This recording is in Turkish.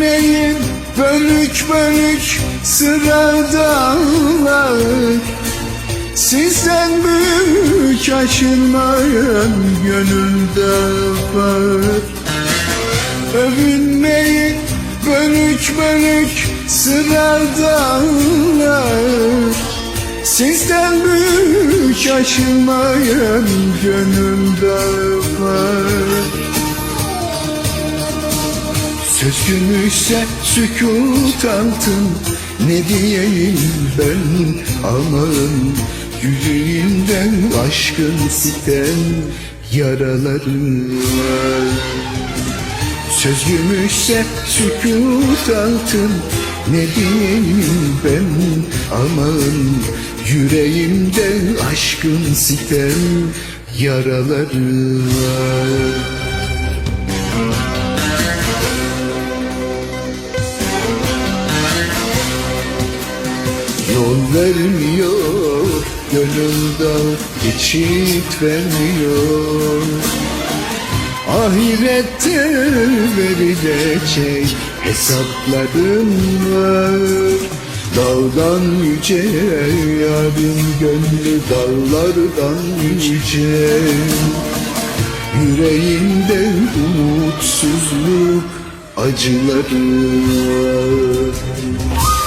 Övünmeyin bölük bölük sıradalar Sizden büyük aşılmayan gönülde var. Övünmeyin bölük bölük sıradalar Sizden büyük aşılmayan gönülde var Söz gümüşse sükut altın Ne diyeyim ben? Aman Yüreğimden aşkın sitem yaraları var. Söz gümüşse sükut altın Ne diyeyim ben? Aman Yüreğimde aşkın sitem yaraları var Yol vermiyor Gönülde geçit vermiyor Ahirette verilecek hesaplarım var. Dağdan yüce yarın gönlü dağlardan yüce. Yüreğimde umutsuzluk acıları var